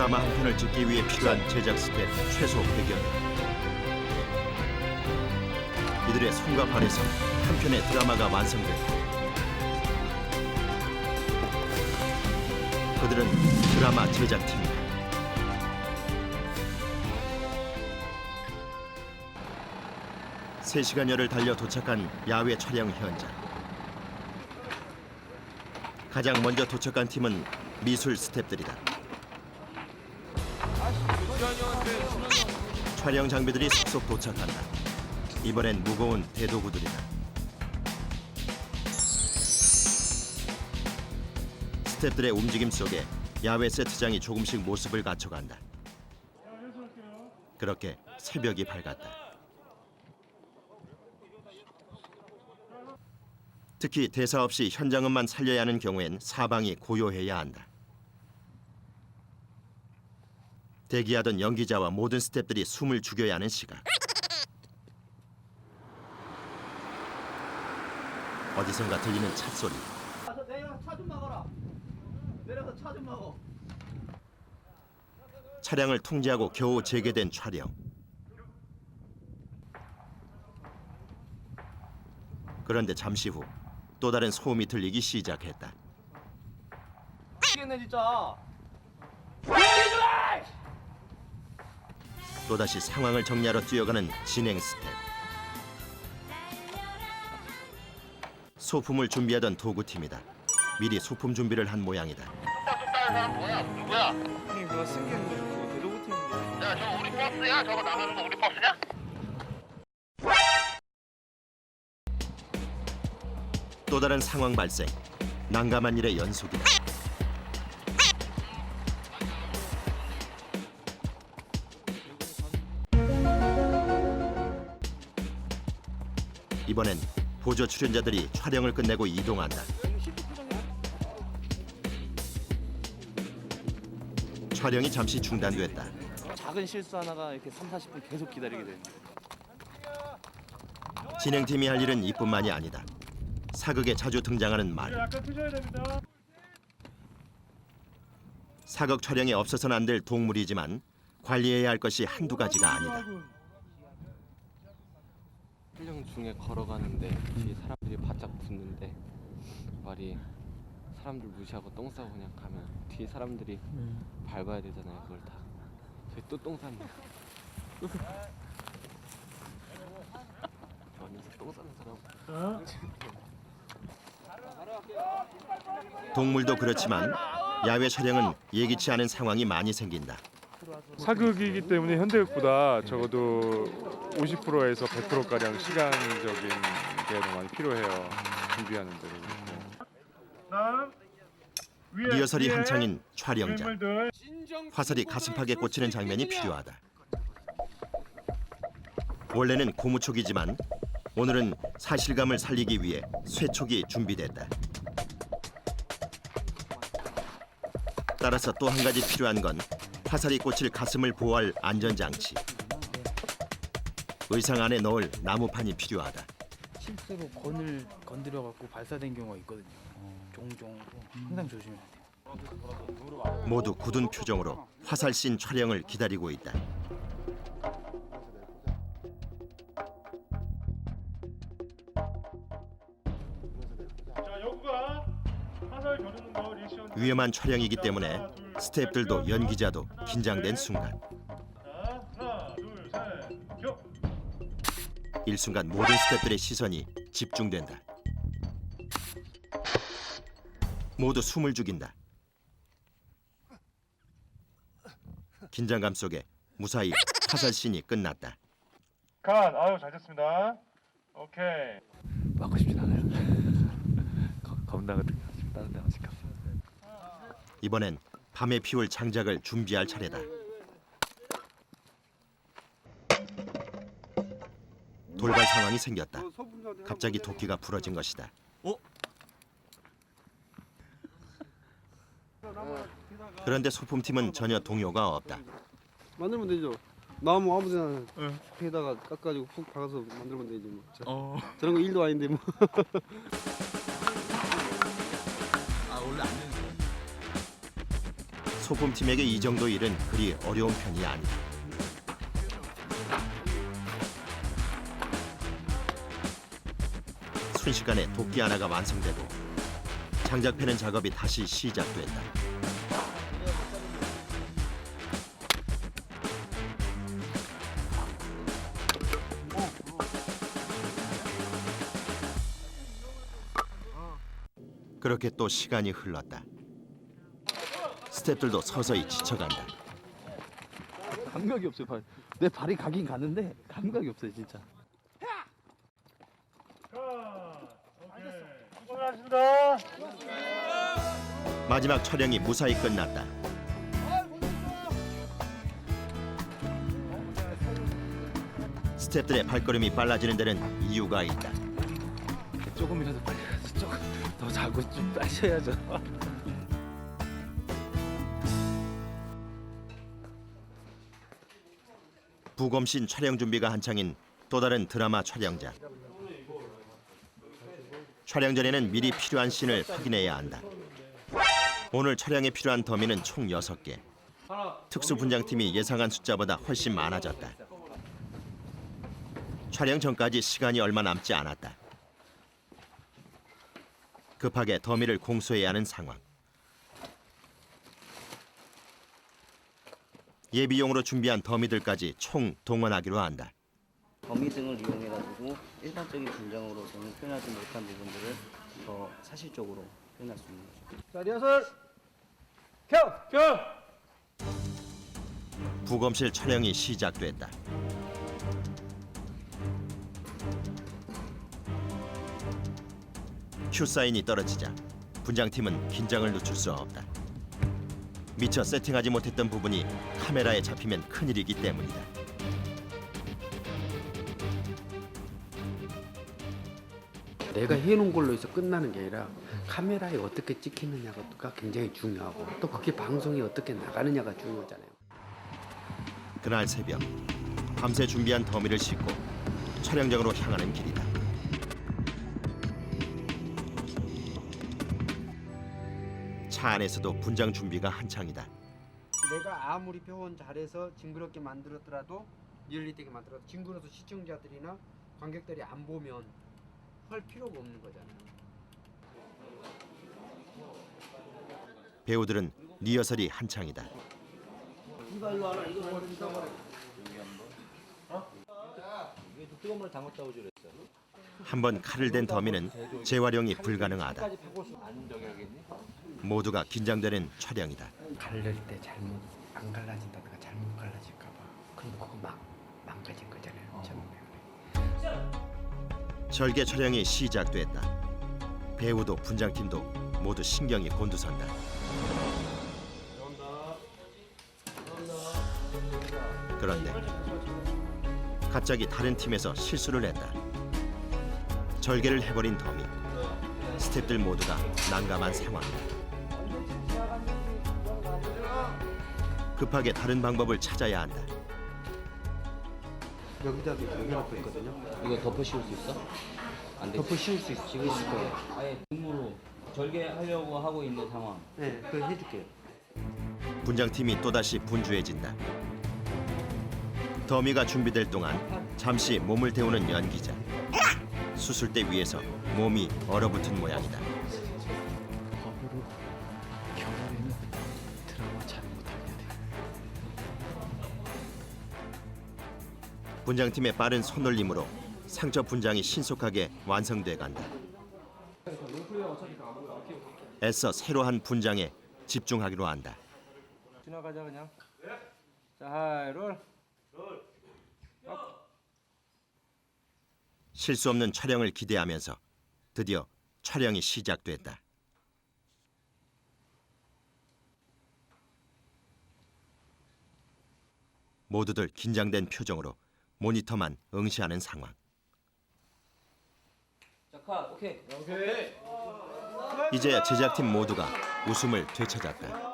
드라마 한 편을 찍기 위해 필요한 제작 스텝 최소 100여 명. 이들의 손과 발에서 한 편의 드라마가 완성된다. 그들은 드라마 제작팀이다. 세시간여를 달려 도착한 야외 촬영 현장. 가장 먼저 도착한 팀은 미술 스탭들이다. 촬영 장비들이 속속 도착한다. 이번엔 무거운 대도구들이다. 스탭들의 움직임 속에 야외 세트장이 조금씩 모습을 갖춰간다. 그렇게 새벽이 밝았다. 특히 대사 없이 현장음만 살려야 하는 경우엔 사방이 고요해야 한다. 대기하던 연기자와 모든 스태프들이 숨을 죽여야 하는 시각. 어디선가 들리는 차좀 막아라. 내려서 차 좀 막어. 차량을 통제하고 겨우 재개된 촬영. 그런데 잠시 후 또 다른 소음이 들리기 시작했다. 진짜. 또다시 상황을 정리하러 뛰어가는 진행 스텝. 소품을 준비하던 도구팀이다. 미리 소품 준비를 한 모양이다. 형님 그거 승객 그 대도구 팀인데 야, 저 우리 버스야? 저거 나가는 거 우리 버스냐? 또 다른 상황 발생. 난감한 일의 연속이다. 이번엔 보조 출연자들이 촬영을 끝내고 이동한다. 촬영이 잠시 중단됐다. 작은 실수 하나가 이렇게 3, 40분 계속 기다리게 되는 진행팀이 할 일은 이뿐만이 아니다. 사극에 자주 등장하는 말. 사극 촬영에 없어서는 안 될 동물이지만 관리해야 할 것이 한두 가지가 아니다. 촬영 중에 걸어가는데 뒤에 사람들이 바짝 붙는데 말이 사람들 무시하고 똥 싸고 그냥 가면 뒤에 사람들이 밟아야 되잖아요 그걸 다. 저희 또 똥 쌌네요 저 안에서 똥 싸는 사람. 동물도 그렇지만 야외 촬영은 예기치 않은 상황이 많이 생긴다. 사극이기 때문에 현대극보다 적어도 50%에서 100% 가량 시간적인 게더 많이 필요해요. 준비하는 데로. 리허설이 한창인 촬영장. 화살이 가슴팍에 꽂히는 장면이 필요하다. 원래는 고무촉이지만 오늘은 사실감을 살리기 위해 쇠촉이 준비됐다. 따라서 또 한 가지 필요한 건 화살이 꽂힐 가슴을 보호할 안전장치. 의상 안에 넣을 나무판이 필요하다. 실수로 건을 건드려 갖고 발사된 경우가 있거든요. 종종 항상 조심해야 돼요. 모두 굳은 표정으로 화살 씬 촬영을 기다리고 있다. 위험한 촬영이기 때문에 스태프들도 연기자도 긴장된 순간. 일순간 모든 스태프들의 시선이 집중된다. 모두 숨을 죽인다. 긴장감 속에 무사히 화살 씬이 끝났다. 간, 아유 잘 됐습니다. 오케이. 막고 싶진 않아요 겁나거든요 지금 다른 데 가실까 이번엔 밤에 피울 장작을 준비할 차례다. 돌발 상황이 생겼다. 갑자기 도끼가 부러진 것이다. 그런데 소품팀은 전혀 동요가 없다. 만들면 되죠. 나무 아무데나 에다가 깎아가지고 푹 박아서 만들면 되지 뭐. 자, 저런 거 일도 아닌데 뭐. 소품팀에게 이 정도 일은 그리 어려운 편이 아니다. 순식간에 도끼 하나가 완성되고 장작 패는 작업이 다시 시작된다. 그렇게 또 시간이 흘렀다. 스탭들도 서서히 지쳐간다. 감각이 없어요. 발. 내 발이 가긴 가는데 감각이 없어요 진짜. 마지막 촬영이 무사히 끝났다. 스탭들의 발걸음이 빨라지는 데는 이유가 있다. 조금이라도 빨리 가서 조금 더 자고 좀 빠셔야죠. 부검신 촬영 준비가 한창인 또 다른 드라마 촬영장. 촬영 전에는 미리 필요한 씬을 확인해야 한다. 오늘 촬영에 필요한 더미는 총 6개. 특수 분장팀이 예상한 숫자보다 훨씬 많아졌다. 촬영 전까지 시간이 얼마 남지 않았다. 급하게 더미를 공수해야 하는 상황. 예비용으로 준비한 더미들까지 총 동원하기로 한다. 범위 등을 이용해가지고 일반적인 분장으로서는 표현하지 못한 부분들을 더 사실적으로 표현할 수 있는 거죠. 자 리허설 켜! 켜! 부검실 촬영이 시작됐다. 큐 사인이 떨어지자 분장팀은 긴장을 늦출 수 없다. 미처 세팅하지 못했던 부분이 카메라에 잡히면 큰일이기 때문이다. 내가 해놓은 걸로 해서 끝나는 게 아니라 카메라에 어떻게 찍히느냐가 굉장히 중요하고 또 그게 방송이 어떻게 나가느냐가 중요하잖아요. 그날 새벽 밤새 준비한 더미를 싣고 촬영장으로 향하는 길이다. 차 안에서도 분장 준비가 한창이다. 내가 아무리 표현 잘해서 징그럽게 만들었더라도 리얼리티하게 만들어도 징그러서 시청자들이나 관객들이 안 보면 할 필요가 없는 거잖아요. 배우들은 리허설이 한창이다. 한번 칼을 댄 더미는 재활용이 불가능하다. 모두가 긴장되는 촬영이다. 갈릴 때 잘못 안 갈라진다든가 잘못 갈라질까 봐. 그럼 그거 막 망가진 거잖아요. 처음에. 절개 촬영이 시작됐다. 배우도 분장팀도 모두 신경이 곤두선다. 그런데 갑자기 다른 팀에서 실수를 했다. 절개를 해버린 더미. 스태프들 모두가 난감한 상황이다. 급하게 다른 방법을 찾아야 한다. 여기다도 연결하고 있거든요. 이거 덮어 씌울 수 있어? 안 돼. 덮어 씌울 수 있, 지고 있을 거예요. 아예 등으로 절개하려고 하고 있는 상황. 네, 그걸 해줄게요. 분장팀이 또다시 분주해진다. 더미가 준비될 동안 잠시 몸을 데우는 연기자. 수술대 위에서 몸이 얼어붙은 모양이다. 분장팀의 빠른 손놀림으로 상처 분장이 신속하게 완성돼 간다. 애써 새로 한 분장에 집중하기로 한다. 지나가자 그냥 자 하이 롤 실수 없는 촬영을 기대하면서 드디어 촬영이 시작됐다. 모두들 긴장된 표정으로 모니터만 응시하는 상황. 자, 컷. 오케이. 이제 제작팀 모두가 웃음을 되찾았다.